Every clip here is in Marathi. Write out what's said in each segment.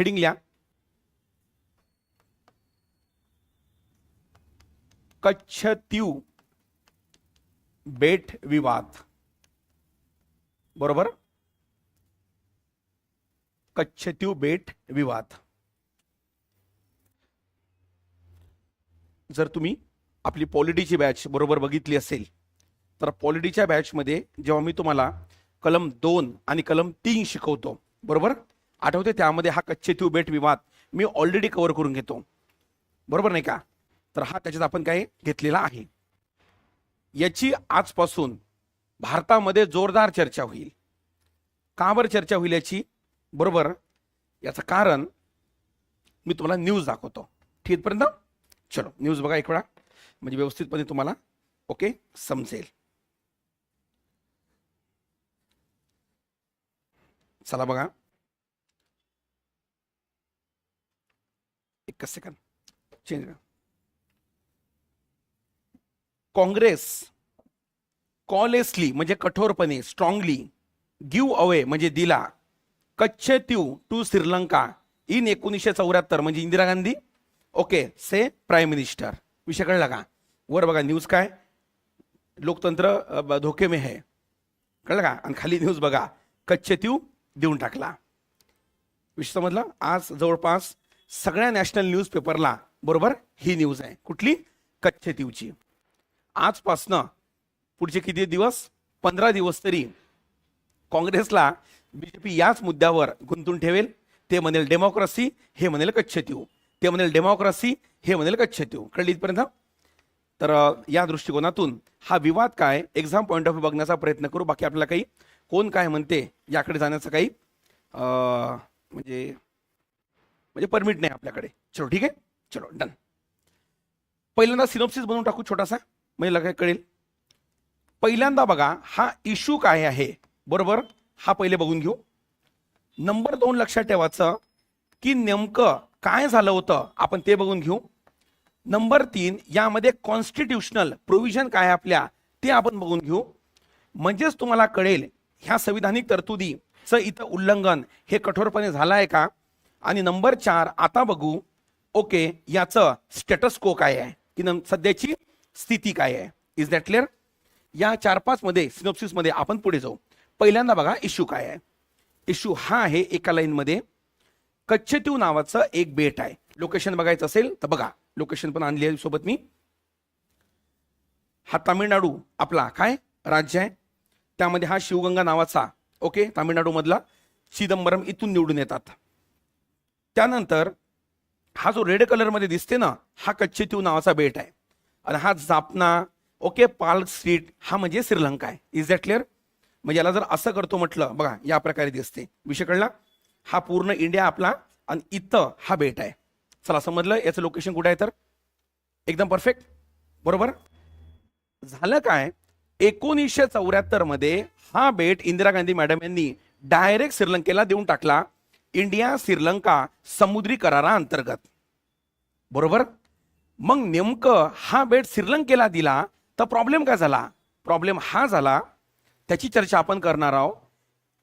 हेडिंग लिहा कच्छतीव बेट विवाद. बरोबर? कच्छतीव बेट विवाद. जर तुम्ही आपली पॉलिटीची बॅच बरोबर बघितली असेल तर पॉलिटीच्या बॅचमध्ये जेव्हा मी तुम्हाला कलम दोन आणि कलम तीन शिकवतो बरोबर? आठवते त्यामध्ये हा कच्चे तू बेट विवाद मी ऑलरेडी कव्हर करून घेतो. बरोबर नाही का? तर हा त्याच्यात आपण काय घेतलेला आहे. याची आजपासून भारतामध्ये जोरदार चर्चा होईल. कावर चर्चा होईल याची? बरोबर? याचं कारण मी तुम्हाला न्यूज दाखवतो. ठीक चलो न्यूज बघा एक वेळा. म्हणजे व्यवस्थितपणे तुम्हाला ओके समजेल. चला बघा. एक सेकंड चेंज काँग्रेस कॉलेसली म्हणजे कठोरपणे स्ट्रॉंगली गिव्ह अवे म्हणजे दिला. Katchatheevu to Sri Lanka. In एकोणीसशे चौऱ्याहत्तर म्हणजे Indira Gandhi. Okay say prime minister विषय कळला का? वर बघा न्यूज काय? लोकतंत्र धोके में है. कळलं का? आणि खाली न्यूज बघा. कच्छ त्यू देऊन टाकला. विषय समजला? आज जवळपास सगळ्या नॅशनल न्यूजपेपरला बरोबर? ही न्यूज आहे. कुठली? कच्छतीवची आजपासनं पुढचे किती दिवस? पंधरा दिवस तरी काँग्रेसला बीजेपी याच मुद्द्यावर गुंतून ठेवेल. ते म्हणेल डेमोक्रेसी हे म्हणेल कच्छतीव ते म्हणेल डेमोक्रेसी हे म्हणेल कच्छतीव कळली इथपर्यंत? तर या दृष्टिकोनातून हा विवाद काय? एक्झाम पॉईंट ऑफ व्ह्यू बघण्याचा प्रयत्न करू. बाकी आपल्याला काही कोण काय म्हणते याकडे जाण्याचं काही म्हणजे म्हणजे परमिट नाही आपल्याकडे. चलो ठीक आहे? चलो डन पहिल्यांदा सिनोप्सिस बनवून टाकू छोटासा म्हणजे लगा कळेल. पहिल्यांदा बघा हा इश्यू काय आहे? बरोबर? हा पहिले बघून घेऊ. नंबर दोन लक्षात ठेवायचं की नेमकं काय झालं होतं? आपण ते बघून घेऊ. नंबर तीन यामध्ये कॉन्स्टिट्युशनल प्रोव्हिजन काय आपल्या? ते आपण बघून घेऊ. म्हणजेच तुम्हाला कळेल ह्या संविधानिक तरतुदीचं इथं उल्लंघन हे कठोरपणे झालं आहे का? आणि नंबर चार आता बघू ओके याचं स्टेटस को काय आहे? की सध्याची स्थिती काय आहे? इज दॅट क्लिअर या चार पाच मध्ये सिनोप्सिसमध्ये आपण पुढे जाऊ. पहिल्यांदा बघा इश्यू काय आहे? इश्यू हा आहे एका लाईन मध्ये कच्छतीव नावाचं एक बेट आहे. लोकेशन बघायचं असेल तर बघा लोकेशन पण आणली आहे सोबत मी. हा तामिळनाडू आपला काय? राज्य आहे. त्यामध्ये हा शिवगंगा नावाचा ओके तामिळनाडू मधला चिदंबरम इथून निवडून येतात. त्यानंतर हा जो रेड कलरमध्ये दिसते ना हा कच्छतीव नावाचा बेट आहे. आणि हा जापना ओके पाल स्ट्रीट हा म्हणजे श्रीलंका आहे. इज दॅट क्लिअर म्हणजे याला जर असं करतो म्हटलं बघा या प्रकारे दिसते. विषय कळला? हा पूर्ण इंडिया आपला आणि इथं हा बेट आहे. चला समजलं याचं लोकेशन कुठे आहे तर? एकदम परफेक्ट बरोबर? झालं काय? एकोणीसशे चौऱ्याहत्तरमध्ये हा बेट इंदिरा गांधी मॅडम यांनी डायरेक्ट श्रीलंकेला देऊन टाकला. इंडिया श्रीलंका समुद्री करारा अंतर्गत बरोबर? मग नेमकं हा बेट श्रीलंकेला दिला तर प्रॉब्लेम काय झाला? प्रॉब्लेम हा झाला त्याची चर्चा आपण करणार आहोत.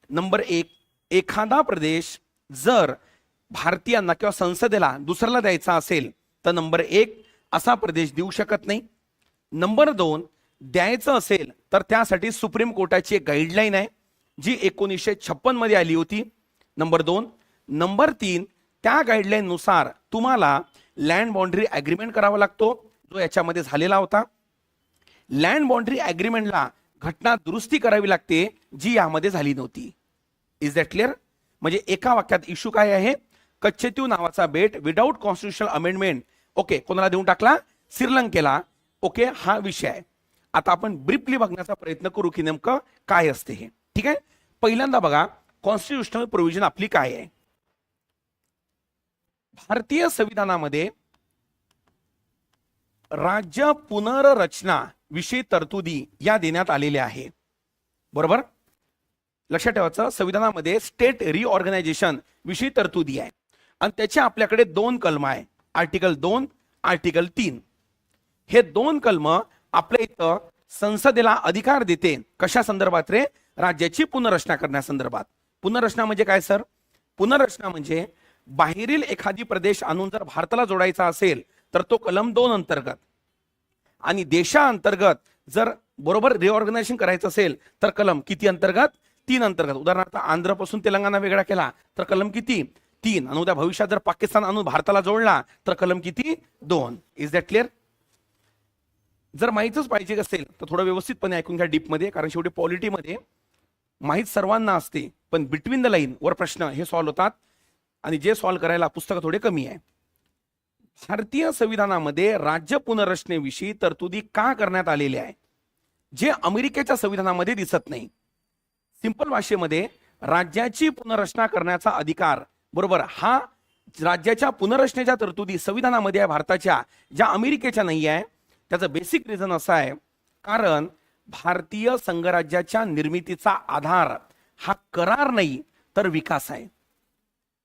नंबर एक एखादा प्रदेश जर भारतीयांना किंवा संसदेला दुसऱ्याला द्यायचा असेल तर नंबर एक असा प्रदेश देऊ शकत नाही. नंबर दोन द्यायचं असेल तर त्यासाठी सुप्रीम कोर्टाची एक गाईडलाईन आहे जी एकोणीसशे छप्पनमध्ये आली होती. नंबर दोन. नंबर तीन त्या गाईडलाईननुसार तुम्हाला लँड बाउंड्री अग्रीमेंट करावा लागतो जो याच्यामध्ये झालेला होता. लँड बाउंड्री अग्रीमेंटला घटना दुरुस्ती करावी लागते जी यामध्ये झाली नव्हती. इज दॅट क्लिअर म्हणजे एका वाक्यात इश्यू काय आहे? कच्छेत्यू नावाचा बेट विदाऊट कॉन्स्टिट्युशनल अमेंडमेंट ओके कोणाला देऊन टाकला? श्रीलंकेला. ओके हा विषय आहे. आता आपण ब्रीफली बघण्याचा प्रयत्न करू की नेमकं काय असते हे. ठीक आहे? पहिल्यांदा बघा कॉन्स्टिट्युशनल प्रोव्हिजन आपली काय आहे? भारतीय संविधानामध्ये राज्य पुनर्रचना विषयी तरतुदी या देण्यात आलेल्या आहे बरोबर? लक्षात ठेवायचं संविधानामध्ये स्टेट रिऑर्गनायझेशन विषयी तरतुदी आहे. आणि त्याचे आपल्याकडे दोन कलम आहे. आर्टिकल दोन आर्टिकल तीन. हे दोन कलम आपल्या इथं संसदेला अधिकार देते. कशा संदर्भात रे? राज्याची पुनर्रचना करण्यासंदर्भात पुनर्रचना म्हणजे काय सर? पुनर्रचना म्हणजे बाहेरील एखादी प्रदेश आणून जर भारताला जोडायचा असेल तर तो कलम दोन अंतर्गत आणि देशाअंतर्गत जर बरोबर रिऑर्गनायझेशन करायचं असेल तर कलम किती अंतर्गत? तीन अंतर्गत. उदाहरणार्थ आंध्रपासून तेलंगणा वेगळा केला तर कलम किती? तीन. आणि उद्या भविष्यात जर पाकिस्तान आणून भारताला जोडला तर कलम किती? दोन. इज दॅट क्लिअर जर माहीतच पाहिजे असेल तर थोडं व्यवस्थितपणे ऐकून घ्या डीपमध्ये कारण शेवटी पॉलिटीमध्ये माहीत सर्वांना असते. पण बिटवीन द लाईन वर प्रश्न हे सॉल्व्ह होतात. आणि जे सॉल्व्ह करायला पुस्तकं थोडे कमी आहे. भारतीय संविधानामध्ये राज्य पुनर्रचनेविषयी तरतुदी का करण्यात आलेल्या आहे? जे अमेरिकेच्या संविधानामध्ये दिसत नाही. सिंपल भाषेमध्ये राज्याची पुनर्रचना करण्याचा अधिकार बरोबर? हा राज्याच्या पुनर्रचनेच्या तरतुदी संविधानामध्ये आहे भारताच्या ज्या अमेरिकेच्या नाही आहे. त्याचं बेसिक रिझन असं आहे. कारण भारतीय संघराज्याच्या निर्मितीचा आधार हा करार नाही तर विकास आहे.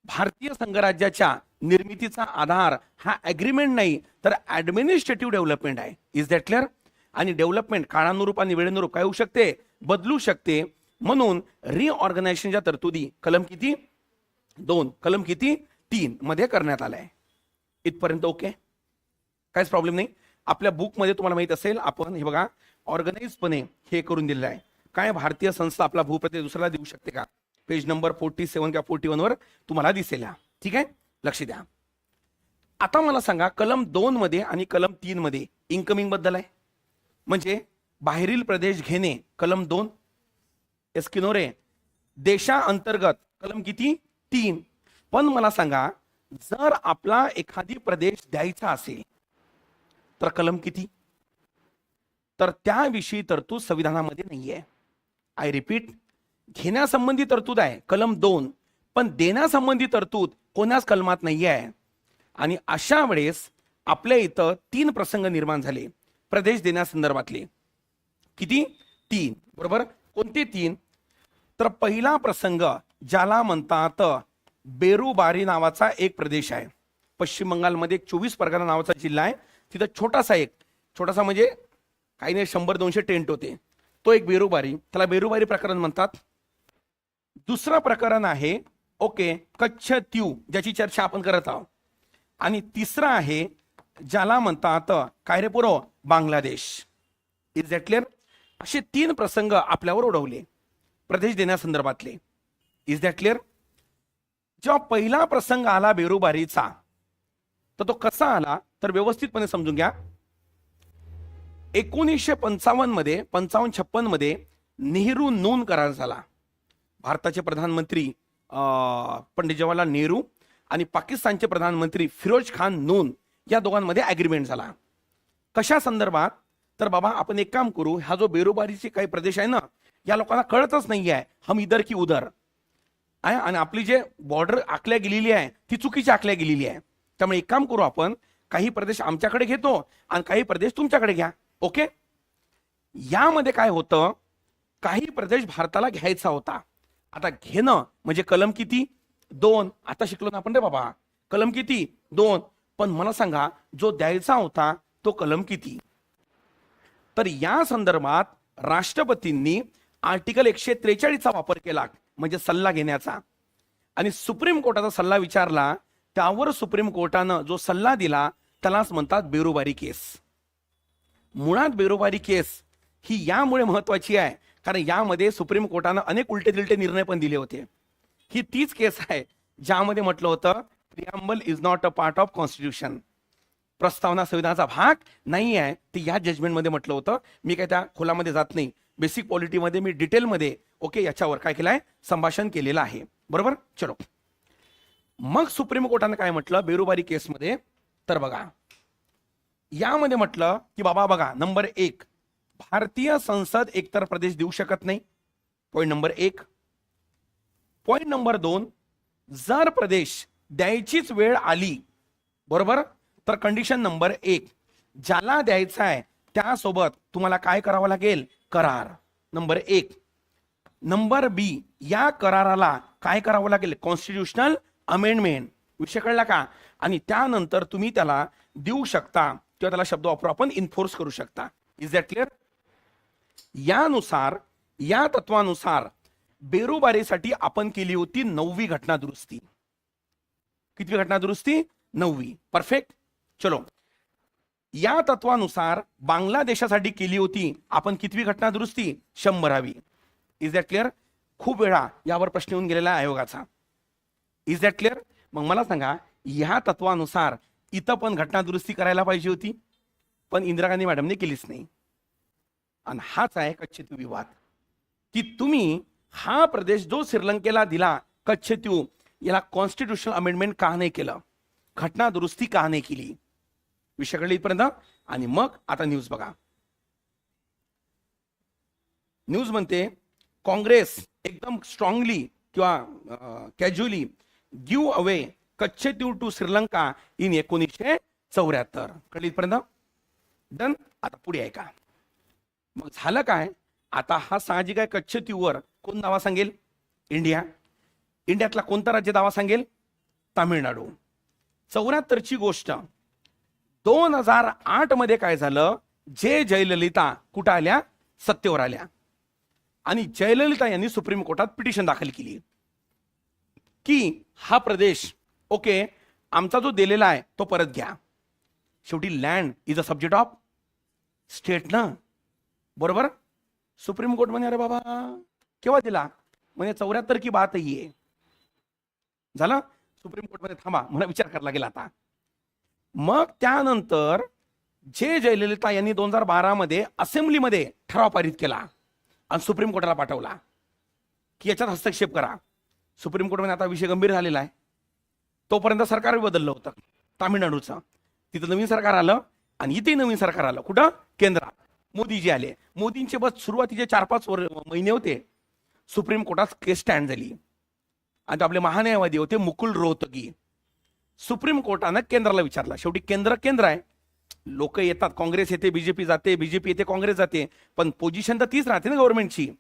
भारतीय संघराज्याच्या निर्मितीचा आधार हा ॲग्रीमेंट नाही तर ऍडमिनिस्ट्रेटिव्ह डेव्हलपमेंट आहे. इज दॅट क्लिअर आणि डेव्हलपमेंट काळानुरूप आणि वेळेनुरूप काय होऊ शकते? बदलू शकते. म्हणून रिऑर्गनायझेशनच्या तरतुदी कलम किती? दोन. कलम किती? तीन मध्ये करण्यात आलाय. इथपर्यंत ओके? काहीच प्रॉब्लेम नाही. आपल्या बुकमध्ये तुम्हाला माहीत असेल आपण हे बघा ऑर्गनाईजपणे हे करून दिलेलं आहे. काय भारतीय संस्था आपला भूप्रदेश दुसऱ्याला देऊ शकते का? पेज नंबर फोर्टी सेवन किंवा फोर्टी वर तुम्हाला दिसेल ठीक आहे? लक्ष द्या. आता मला सांगा कलम दोन मध्ये आणि कलम तीन मध्ये इन्कमिंगबद्दल आहे. म्हणजे बाहेरील प्रदेश घेणे कलम दोन. एस्किनोरे देशाअंतर्गत कलम किती? तीन. पण मला सांगा जर आपला एखादी प्रदेश द्यायचा असेल तर कलम किती? तर त्याविषयी तरतूद संविधानामध्ये नाहीये. आय रिपीट घेण्यासंबंधी तरतूद आहे कलम दोन. पण देण्यासंबंधी तरतूद कोणाच कलमात नाही आहे आणि अशा वेळेस आपल्या इथं तीन प्रसंग निर्माण झाले प्रदेश देण्यासंदर्भातले. किती? तीन. बरोबर? कोणते तीन? तर पहिला प्रसंग ज्याला म्हणतात बेरुबारी नावाचा एक प्रदेश आहे. पश्चिम बंगालमध्ये एक चोवीस परगणा नावाचा जिल्हा आहे. तिथं छोटासा एक छोटासा म्हणजे काही नाही शंभर दोनशे टेंट होते. तो एक बेरोबारी त्याला बेरोबारी प्रकरण म्हणतात. दुसरं प्रकरण आहे ओके कच्छ त्यू ज्याची चर्चा आपण करत आहोत. आणि तिसरं आहे ज्याला म्हणतात काय रे पुरो बांगलादेश. इज दॅट क्लिअर असे तीन प्रसंग आपल्यावर ओढवले प्रदेश देण्यासंदर्भातले. इज दॅट क्लिअर जेव्हा पहिला प्रसंग आला बेरोबारीचा तर तो कसा आला? तर व्यवस्थितपणे समजून घ्या. एकोणीसशे पंचावन्नमध्ये पंचावन्न छप्पनमध्ये नेहरू नोन करार झाला. भारताचे प्रधानमंत्री पंडित जवाहरलाल नेहरू आणि पाकिस्तानचे प्रधानमंत्री फिरोज खान नोन या दोघांमध्ये ॲग्रीमेंट झाला. कशा संदर्भात? तर बाबा आपण एक काम करू हा जो बेरोबारीचे काही प्रदेश आहे ना या लोकांना कळतच नाही आहे हम इधर की उधर. आहे आणि आपली जे बॉर्डर आखल्या गेलेली आहे ती चुकीची आखल्या गेलेली आहे. त्यामुळे एक काम करू आपण काही प्रदेश आमच्याकडे घेतो आणि काही प्रदेश तुमच्याकडे घ्या. ओके? यामध्ये काय होतं? काही प्रदेश भारताला घ्यायचा होता. आता घेणं म्हणजे कलम किती? दोन. आता शिकलो ना आपण रे बाबा. कलम किती? दोन. पण मला सांगा जो द्यायचा होता तो कलम किती? तर या संदर्भात राष्ट्रपतींनी आर्टिकल एकशे त्रेचाळीसचा वापर केला म्हणजे सल्ला घेण्याचा. आणि सुप्रीम कोर्टाचा सल्ला विचारला त्यावर सुप्रीम कोर्टानं जो सल्ला दिला त्यालाच म्हणतात बेरोबारी केस. मुळात बेरोबारी केस ही यामुळे महत्वाची आहे. कारण यामध्ये सुप्रीम कोर्टानं अनेक उलटे तिलटे निर्णय पण दिले होते. ही तीच केस आहे ज्यामध्ये म्हटलं होतं preamble is not a part of constitution प्रस्तावना संविधानाचा भाग नाही आहे. ते या जजमेंटमध्ये म्हटलं होतं. मी काय त्या खोलामध्ये जात नाही. बेसिक पॉलिटीमध्ये मी डिटेलमध्ये ओके याच्यावर काय केलं आहे संभाषण केलेलं आहे. बरोबर? चलो. मग सुप्रीम कोर्टानं काय म्हटलं? बेरुबारी केसमध्ये. तर बघा यामध्ये म्हटलं की बाबा बघा नंबर एक भारतीय संसद एकतर प्रदेश देऊ शकत नाही. पॉईंट नंबर एक. पॉईंट नंबर दोन जर प्रदेश द्यायचीच वेळ आली बरोबर? तर कंडिशन नंबर एक ज्याला द्यायचा आहे त्यासोबत तुम्हाला काय करावं लागेल? करार. नंबर एक. नंबर बी या कराराला काय करावं लागेल? कॉन्स्टिट्युशनल अमेंडमेंट विषय कळला का? आणि त्यानंतर तुम्ही त्याला देऊ शकता. किंवा त्याला शब्द वापरू आपण इन्फोर्स करू शकता. इज दॅट क्लिअर यानुसार या तत्वानुसार बेरोबारीसाठी आपण केली होती नववी घटना दुरुस्ती कितवी घटना दुरुस्ती नववी. परफेक्ट चलो. या तत्वानुसार बांगलादेशासाठी केली होती आपण कितवी घटना दुरुस्ती शंभरावी. इज दॅट क्लिअर खूप वेळा यावर प्रश्न येऊन गेलेला आयोगाचा. इज दॅट क्लिअर मग मला सांगा ह्या तत्वानुसार इथं पण घटना दुरुस्ती करायला पाहिजे होती पण इंदिरा गांधी मॅडमने केलीच नाही. आणि हाच आहे कच्छ विवाद. की तुम्ही हा प्रदेश जो श्रीलंकेला दिला कच्छत्यू याला कॉन्स्टिट्युशनल अमेंडमेंट का नाही केलं? घटना दुरुस्ती का नाही केली? विषय इथपर्यंत? आणि मग आता न्यूज बघा. न्यूज म्हणते काँग्रेस एकदम स्ट्रॉंगली किंवा casually give away Katchatheevu to Sri Lanka in एकोणीसशे चौऱ्याहत्तर. कळली डन आता पुढे आहे का मग झालं काय? आता हा साहजिक आहे कच्छ त्यूवर कोण दावा सांगेल? इंडिया. इंडियातला कोणता राज्य दावा सांगेल? तामिळनाडू. चौऱ्याहत्तरची गोष्ट. दोन हजार आठमध्ये काय झालं? जे जयललिता कुठं आल्या? सत्तेवर आल्या. आणि जयललिता यांनी सुप्रीम कोर्टात पिटिशन दाखल केली. की हा प्रदेश ओके आमचा जो दिलेला आहे तो परत घ्या. शेवटी land is a subject of state ना? बरोबर? सुप्रीम कोर्ट म्हणे अरे बाबा केव्हा दिला? म्हणजे चौऱ्याहत्तर की बात आहे. झालं? सुप्रीम कोर्टमध्ये थांबा मला विचार करायला लागेल आता. मग त्यानंतर जे जयललिता यांनी दोन हजार बारामध्ये असेंब्लीमध्ये ठराव पारित केला आणि सुप्रीम कोर्टाला पाठवला. की याच्यात हस्तक्षेप करा. सुप्रीम कोर्टमध्ये आता विषय गंभीर झालेला आहे. तोपर्यंत सरकार बदललं होतं. तामिळनाडूचं. तिथं नवीन सरकार आलं आणि इथे नवीन सरकार आलं. कुठं? केंद्रात. मोदीजी आले. मोदींचे बस सुरुवातीचे चार पाच वर महिने होते. सुप्रीम कोर्टात केस स्टँड झाली. आणि आपले महान्यायवादी होते मुकुल रोहतगी. सुप्रीम कोर्टानं केंद्राला विचारला. शेवटी केंद्र केंद्र आहे. लोक येतात. काँग्रेस येते बीजेपी जाते बीजेपी येते काँग्रेस जाते. पण पोझिशन तर तीच राहते ना गव्हर्नमेंटची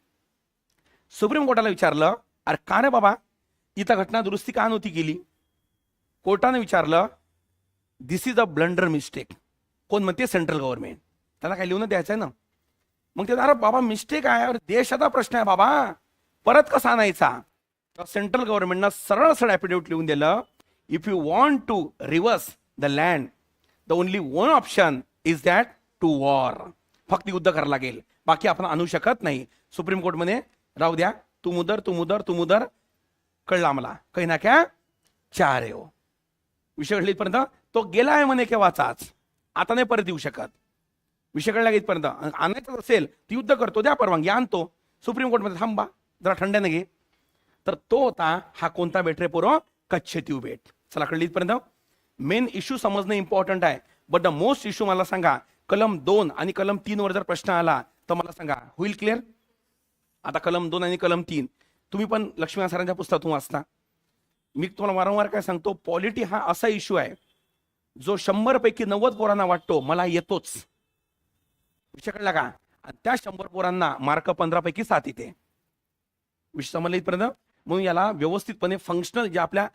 सुप्रीम कोर्टाला विचारलं अरे का रे बाबा? इथं घटना दुरुस्ती का नव्हती केली? कोर्टाने विचारलं this is a blunder mistake कोण म्हणते सेंट्रल गव्हर्नमेंट त्याला काय लिहून द्यायचं आहे ना. मग ते अरे बाबा मिस्टेक आहे. अरे देशाचा प्रश्न आहे बाबा. परत कसा आणायचा? सेंट्रल गव्हर्नमेंटनं सरळ सरळ ॲफिडेविट लिहून दिलं if you want to reverse the land the only one option is that to war फक्त युद्ध करायला लागेल. बाकी आपण आणू शकत नाही. सुप्रीम कोर्टमध्ये राहू द्या. तू मुदर तू मुदर तू मुदर. कळला आम्हाला. काही ना क्या चार हो विषय कळला इथपर्यंत तो गेला आहे म्हणे केव्हाचाच आता नाही परत येऊ शकत. विषय कळला इथपर्यंत? आणायचं असेल ती युद्ध करतो द्या परवानगी आणतो. सुप्रीम कोर्टमध्ये थांबा जरा थंड्याने घे तर तो होता हा कोणता बेट रे पोरो? कच्छ त्यू बेट. चला कळली इथपर्यंत? मेन इश्यू समजणं इम्पॉर्टंट आहे. बट द मोस्ट इश्यू मला सांगा कलम दोन आणि कलम तीन वर जर प्रश्न आला तर मला सांगा होईल क्लिअर आता कलम दोन आणि कलम तीन. तुम्ही पण लक्ष्मीनाथ सरांच्या पुस्तकातून वाचता. मी तुम्हाला वारंवार काय सांगतो पॉलिटी हा असा इश्यू आहे जो शंभर पैकी नव्वद पोरांना वाटतो मला येतोच. विषय कळला का त्या शंभर पोरांना मार्क पंधरा पैकी सात येते विषय समजले इथपर्यंत? म्हणून याला व्यवस्थितपणे फंक्शनल जे आपल्या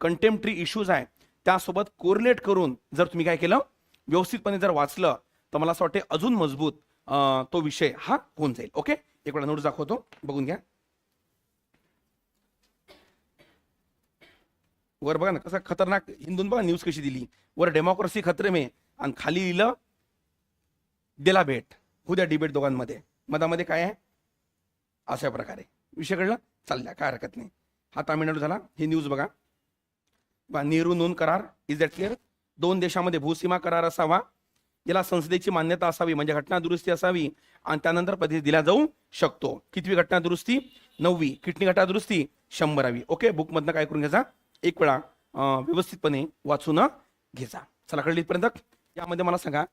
कंटेम्प्टरी इश्यूज आहे त्यासोबत कोरिलेट करून जर तुम्ही काय केलं व्यवस्थितपणे जर वाचलं तर मला असं वाटते अजून मजबूत तो विषय हा होऊन जाईल. ओके? एक वेळा नोट दाखवतो. बघून घ्या. वर बघा ना कसं खतरनाक हिंदून बघा न्यूज कशी दिली. वर डेमोक्रेसी खतरे मे आणि खाली लिहिलं दिला भेट. उद्या डिबेट दोघांमध्ये. मधामध्ये काय आहे? अशा प्रकारे. विषय कळला चालल्या काय हरकत नाही. हा तामिळनाडू झाला ही न्यूज बघा. बा, नेहरू नोंद करार इज दॅट क्लिअर दोन देशामध्ये भूसीमा करार असावा. याला संसदेची मान्यता असावी म्हणजे घटना दुरुस्ती असावी आणि त्यानंतर पद्धती दिला जाऊ शकतो. कितवी घटना दुरुस्ती? नववी. किटणी घटना दुरुस्ती? शंभरावी. ओके बुकमधनं काय करून घ्यायचा? एक वेळा व्यवस्थितपणे वाचून घेजा चला कळली इथपर्यंत? यामध्ये मला सांगा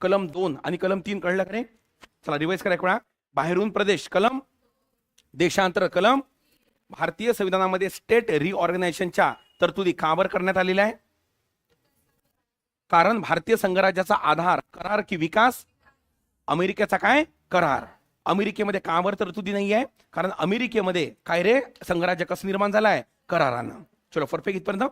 कलम दोन आणि कलम तीन कळलं का रे चला रिवाईज करा एक वेळा. बाहेरून प्रदेश कलम देशांतर कलम भारतीय संविधानामध्ये स्टेट रिऑर्गनायझेशनच्या तरतुदी कावर करण्यात आलेल्या आहे कारण भारतीय संघराज्याचा आधार करार की विकास अमेरिकेचा काय? करार. अमेरिकेमध्ये कावर तरतुदी नाही आहे कारण अमेरिकेमध्ये काय रे? संघराज्य कसं निर्माण झालं आहे करारानं. चलो परफेक्ट इथपर्यंत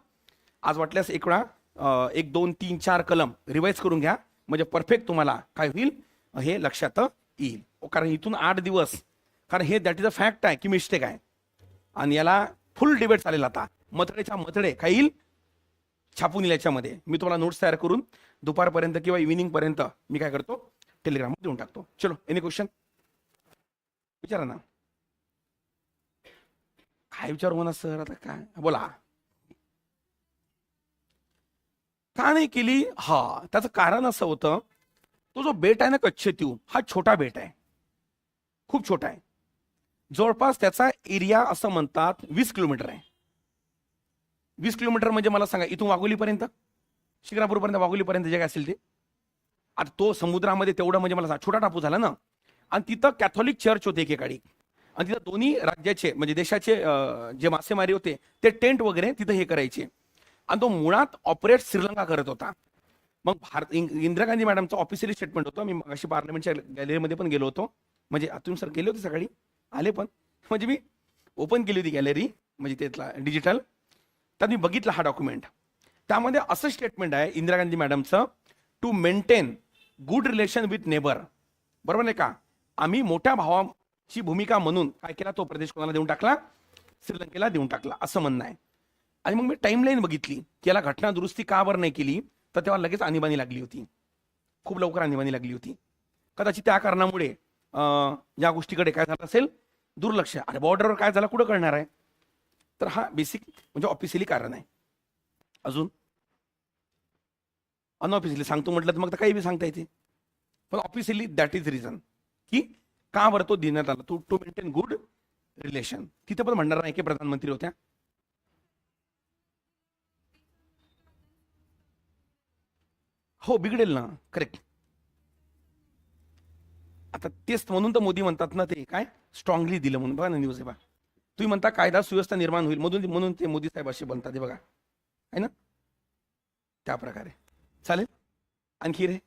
आज वाटल्यास एक वेळा एक दोन तीन चार कलम रिवाईज करून घ्या. म्हणजे परफेक्ट तुम्हाला काय होईल? हे लक्षात येईल. हो, कारण इथून आठ दिवस कारण हे दॅट इज अ फॅक्ट आहे की मिस्टेक आहे. आणि याला फुल डिबेट चालेल आता. मथळेच्या मथळे काय येईल? छापून येईल याच्यामध्ये. मी तुम्हाला नोट्स तयार करून दुपारपर्यंत किंवा इव्हिनिंग पर्यंत मी काय करतो? टेलिग्राम देऊन टाकतो. चलो एनी क्वेश्चन विचारा ना. काय विचारू म्हणा सर आता काय? बोला. का नाही केली हा त्याचं कारण असं होतं तो जो बेट आहे ना कच्छतीव हा छोटा बेट आहे. खूप छोटा आहे. जवळपास त्याचा एरिया असं म्हणतात वीस किलोमीटर आहे. वीस किलोमीटर म्हणजे मला सांगा इथून वाघोलीपर्यंत? शिकरापूरपर्यंत वाघोलीपर्यंत जे काय असेल ते? आता तो समुद्रामध्ये तेवढं म्हणजे मला सांगा छोटा टापू झाला ना. आणि तिथं कॅथॉलिक चर्च होते एकेकाळी. आणि तिथं दोन्ही राज्याचे म्हणजे देशाचे जे मासेमारी होते ते टेंट वगैरे तिथं हे करायचे. आणि तो मुळात ऑपरेट श्रीलंका करत होता. मग भारत इंदिरा गांधी मॅडमचं ऑफिशियली स्टेटमेंट होतं. मी अशी पार्लमेंटच्या गॅलरीमध्ये पण गेलो होतो. म्हणजे तुम्ही सर गेले होते सकाळी. आले पण. म्हणजे मी ओपन केली होती गॅलरी म्हणजे त्यातला डिजिटल त्यात मी बघितलं हा डॉक्युमेंट त्यामध्ये असं स्टेटमेंट आहे Indira Gandhi मॅडमचं to maintain good relation with neighbour बरोबर नाही का? आम्ही मोठ्या भावाची भूमिका म्हणून काय केला? तो प्रदेश कोणाला देऊन टाकला? श्रीलंकेला देऊन टाकला. असं म्हणणं आहे. आणि मग मी टाईमलाईन बघितली. की याला घटना दुरुस्ती का बरं नाही केली? तर तेव्हा लगेच आणीबाणी लागली होती. खूप लवकर आणीबाणी लागली होती. कदाचित त्या कारणामुळे या गोष्टीकडे काय झालं असेल? दुर्लक्ष. आणि बॉर्डरवर काय झालं? कुठं कळणार आहे? तर हा बेसिक म्हणजे ऑफिशियली कारण आहे. अजून? अनऑफिशियली सांगतो म्हटलं तर मग तर काही बी सांगता येते. पण ऑफिशियली दॅट इज रिझन की का बरं तो देण्यात आला? To to maintain good relation तिथे पण म्हणणार नाही की प्रधानमंत्री होत्या. हो बिघडेल ना. करेक्ट आता तेच म्हणून तर मोदी म्हणतात ना ते काय? स्ट्रॉंगली दिलं म्हणून. बघा ना न्यूज आहे बा तुम्ही म्हणता कायदा सुव्यवस्था निर्माण होईल म्हणून म्हणून ते मोदी साहेब असे बनतात हे बघा. आहे ना? त्या प्रकारे. चालेल? आणखी रे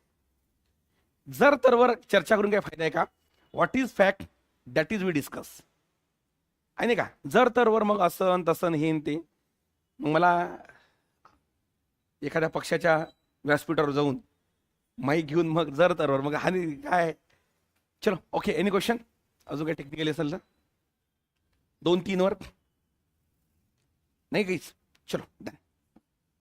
जर तर वर चर्चा करून काय फायदा आहे का? What is fact that is we discuss आहे नाही का? जर तर वर मग असं तसन तसं हे ते. मग मला एखाद्या पक्षाच्या व्यासपीठावर जाऊन माईक घेऊन मग जर तरवर मग हानी काय? चलो ओके एनी क्वेश्चन अजून काही टेक्निकली असेल तर दोन तीन वर? नाही काहीच. चलो डन